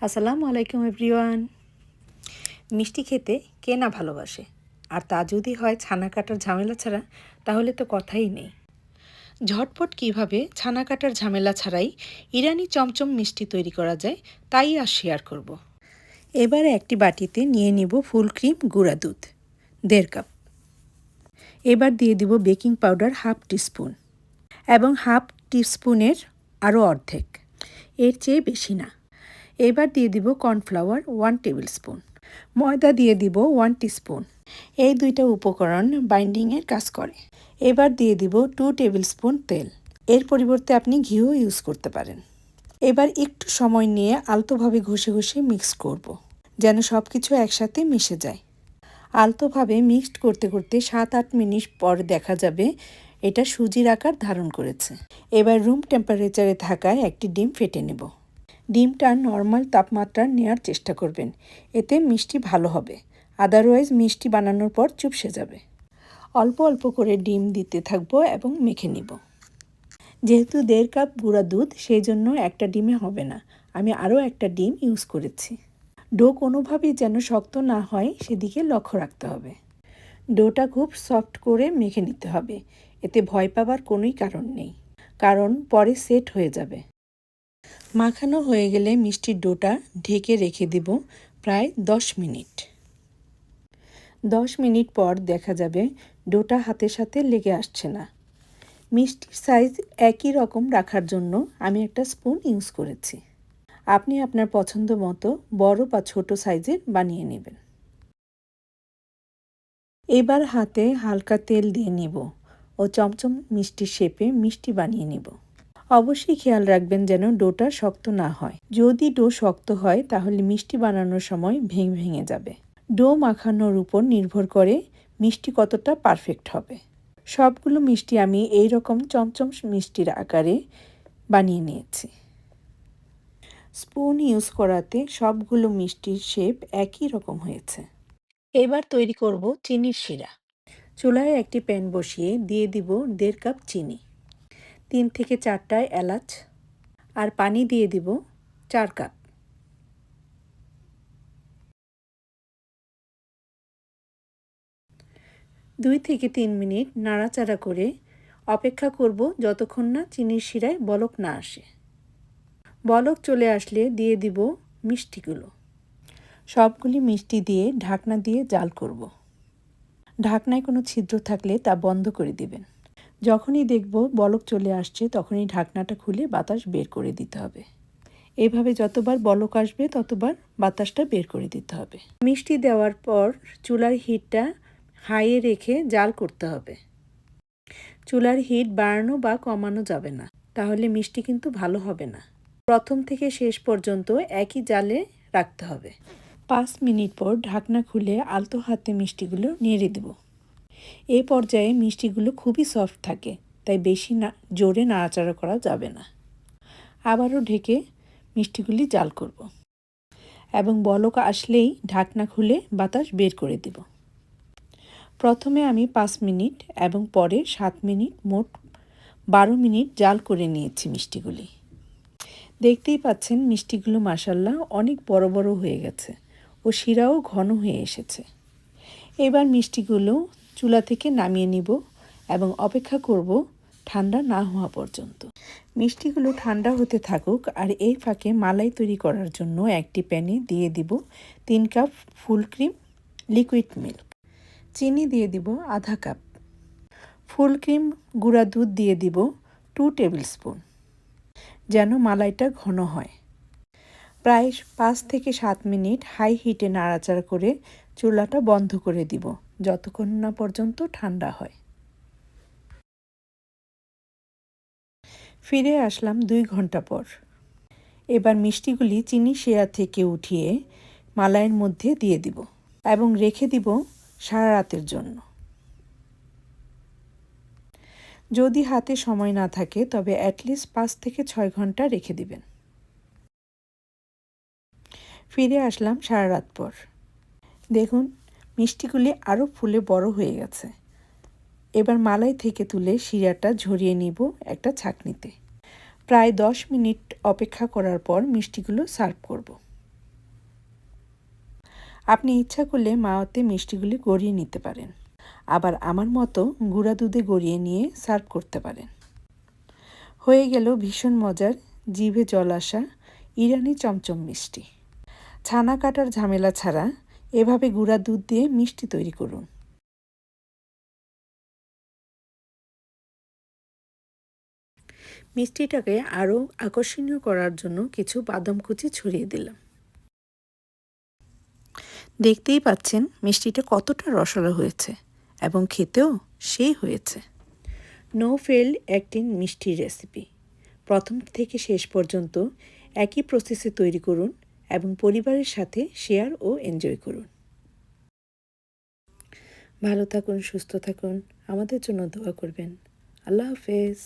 আসসালামু আলাইকুম এভরিওয়ান। মিষ্টি খেতে কে না ভালোবাসে? আর তা যদি হয় ছানা কাটার ঝামেলা ছাড়া, তাহলে তো কথাই নেই। ঝটপট কীভাবে ছানা কাটার ঝামেলা ছাড়াই ইরানি চমচম মিষ্টি তৈরি করা যায়, তাই আর শেয়ার করব। এবারে একটি বাটিতে নিয়ে নিব ফুল ক্রিম, গুঁড়া দুধ, দেড় কাপ। এবার দিয়ে দিব বেকিং পাউডার হাফ টিস্পুন এবং হাফ টিস্পুনের আরও অর্ধেক। এর চেয়ে বেশি না। এবার দিয়ে দিব কর্নফ্লাওয়ার ওয়ান টেবিল স্পুন। ময়দা দিয়ে দিব ওয়ান টিস্পুন। এই দুইটা উপকরণ বাইন্ডিংয়ের কাজ করে। এবার দিয়ে দিব টু টেবিল স্পুন তেল। এর পরিবর্তে আপনি ঘিও ইউজ করতে পারেন। এবার একটু সময় নিয়ে আলতোভাবে ঘষে ঘষে মিক্স করব। যেন সব কিছু একসাথে মিশে যায়। আলতোভাবে মিক্সড করতে করতে সাত আট মিনিট পর দেখা যাবে এটা সুজির আকার ধারণ করেছে। এবার রুম টেম্পারেচারে থাকায় একটি ডিম ফেটে নেব। ডিমটা নর্মাল তাপমাত্রা নেওয়ার চেষ্টা করবেন। এতে মিষ্টি ভালো হবে। আদারওয়াইজ মিষ্টি বানানোর পর চুপসে যাবে। অল্প অল্প করে ডিম দিতে থাকব এবং মেখে নিব। যেহেতু দেড় কাপ গুঁড়া দুধ, সেই জন্য একটা ডিমে হবে না। আমি আরও একটা ডিম ইউজ করেছি। ডো কোনোভাবেই যেন শক্ত না হয়, সেদিকে লক্ষ্য রাখতে হবে। ডোটা খুব সফট করে মেখে নিতে হবে। এতে ভয় পাবার কোনোই কারণ নেই। কারণ পরে সেট হয়ে যাবে। মাখানো হয়ে গেলে মিষ্টির ডোটা ঢেকে রেখে দিব প্রায় দশ মিনিট। দশ মিনিট পর দেখা যাবে ডোটা হাতের সাথে লেগে আসছে না। মিষ্টির সাইজ একই রকম রাখার জন্য আমি একটা স্পুন ইউজ করেছি। আপনি আপনার পছন্দ মতো বড় বা ছোট সাইজের বানিয়ে নেবেন। এবার হাতে হালকা তেল দিয়ে নিব ও চমচম মিষ্টি শেপে মিষ্টি বানিয়ে নিব। অবশ্যই খেয়াল রাখবেন যেন ডোটা শক্ত না হয়। যদি ডো শক্ত হয়, তাহলে মিষ্টি বানানোর সময় ভেঙে ভেঙে যাবে। ডো মাখানোর উপর নির্ভর করে মিষ্টি কতটা পারফেক্ট হবে। সবগুলো মিষ্টি আমি এই রকম চমচম মিষ্টির আকারে বানিয়ে নিয়েছি। স্পুন ইউজ করাতে সবগুলো মিষ্টির শেপ একই রকম হয়েছে। এবার তৈরি করব চিনির শিরা। চুলায় একটি প্যান বসিয়ে দিয়ে দিব দেড় কাপ চিনি। তিন থেকে চারটা এলাচ আর পানি দিয়ে দিব চার কাপ। দুই থেকে তিন মিনিট নাড়াচাড়া করে অপেক্ষা করব যতক্ষণ না চিনির শিরায় বলক না আসে। বলক চলে আসলে দিয়ে দিব মিষ্টিগুলো। সবগুলি মিষ্টি দিয়ে ঢাকনা দিয়ে জাল করব। ঢাকনায় কোনো ছিদ্র থাকলে তা বন্ধ করে দিবেন। যখনই দেখব বলক চলে আসছে, তখনই ঢাকনাটা খুলে বাতাস বের করে দিতে হবে। এভাবে যতবার বলক আসবে, ততবার বাতাসটা বের করে দিতে হবে। মিষ্টি দেওয়ার পর চুলার হিটটা হাইয়ে রেখে জাল করতে হবে। চুলার হিট বাড়ানো বা কমানো যাবে না, তাহলে মিষ্টি কিন্তু ভালো হবে না। প্রথম থেকে শেষ পর্যন্ত একই জালে রাখতে হবে। পাঁচ মিনিট পর ঢাকনা খুলে আলতো হাতে মিষ্টিগুলো নেড়ে দেব। এই পর্যায়ে মিষ্টিগুলো খুবই সফট থাকে, তাই বেশি না, জোরে নাড়াচাড়া করা যাবে না। আবারও ঢেকে মিষ্টিগুলি জাল করব এবং বলক আসলেই ঢাকনা খুলে বাতাস বের করে দেব। প্রথমে আমি পাঁচ মিনিট এবং পরে সাত মিনিট, মোট বারো মিনিট জাল করে নিয়েছি মিষ্টিগুলি। দেখতেই পাচ্ছেন মিষ্টিগুলো মাসাল্লাহ অনেক বড় বড় হয়ে গেছে ও শিরাও ঘন হয়ে এসেছে। এবার মিষ্টিগুলো চুলা থেকে নামিয়ে নিব এবং অপেক্ষা করব ঠান্ডা না হওয়া পর্যন্ত। মিষ্টিগুলো ঠান্ডা হতে থাকুক আর এই ফাঁকে মালাই তৈরি করার জন্য একটি প্যানে দিয়ে দিব তিন cup full cream liquid milk. চিনি দিয়ে দিব আধা কাপ। ফুল ক্রিম গুঁড়া দুধ দিয়ে দিব টু টেবিল স্পুন, যেন মালাইটা ঘন হয়। প্রায় পাঁচ থেকে সাত মিনিট হাই হিটে নাড়াচাড়া করে চুলাটা বন্ধ করে দিব। যতক্ষণ না পর্যন্ত ঠান্ডা হয়। ফিরে আসলাম দুই ঘণ্টা পর। এবার মিষ্টিগুলি চিনি শেয়া থেকে উঠিয়ে মালাইয়ের মধ্যে দিয়ে দিব এবং রেখে দিব সারা রাতের জন্য। যদি হাতে সময় না থাকে, তবে অ্যাটলিস্ট পাঁচ থেকে ছয় ঘণ্টা রেখে দিবেন। ফিরে আসলাম সারা রাত পর। দেখুন মিষ্টিগুলি আরও ফুলে বড় হয়ে গেছে। এবার মালাই থেকে তুলে শিরাটা ঝরিয়ে নিব একটা ছাকনিতে। প্রায় দশ মিনিট অপেক্ষা করার পর মিষ্টিগুলো সার্ভ করব। আপনি ইচ্ছা করলে মাওয়াতে মিষ্টিগুলি গড়িয়ে নিতে পারেন। আবার আমার মতো গুঁড়া দুধে গড়িয়ে নিয়ে সার্ভ করতে পারেন। হয়ে গেল ভীষণ মজার জিভে জল আসা ইরানি চমচম মিষ্টি। ছানা কাটার ঝামেলা ছাড়া এভাবে গুঁড়া দুধ দিয়ে মিষ্টি তৈরি করুন। মিষ্টিটাকে আরও আকর্ষণীয় করার জন্য কিছু বাদাম কুচি ছড়িয়ে দিলাম। দেখতেই পাচ্ছেন মিষ্টিটা কতটা রসালো হয়েছে এবং খেতেও সেই হয়েছে। নো ফেল একটি মিষ্টির রেসিপি। প্রথম থেকে শেষ পর্যন্ত একই প্রসেসে তৈরি করুন এবং পরিবারের সাথে শেয়ার ও এনজয় করুন। ভালো থাকুন, সুস্থ থাকুন। আমাদের জন্য দোয়া করবেন। আল্লাহ হাফেজ।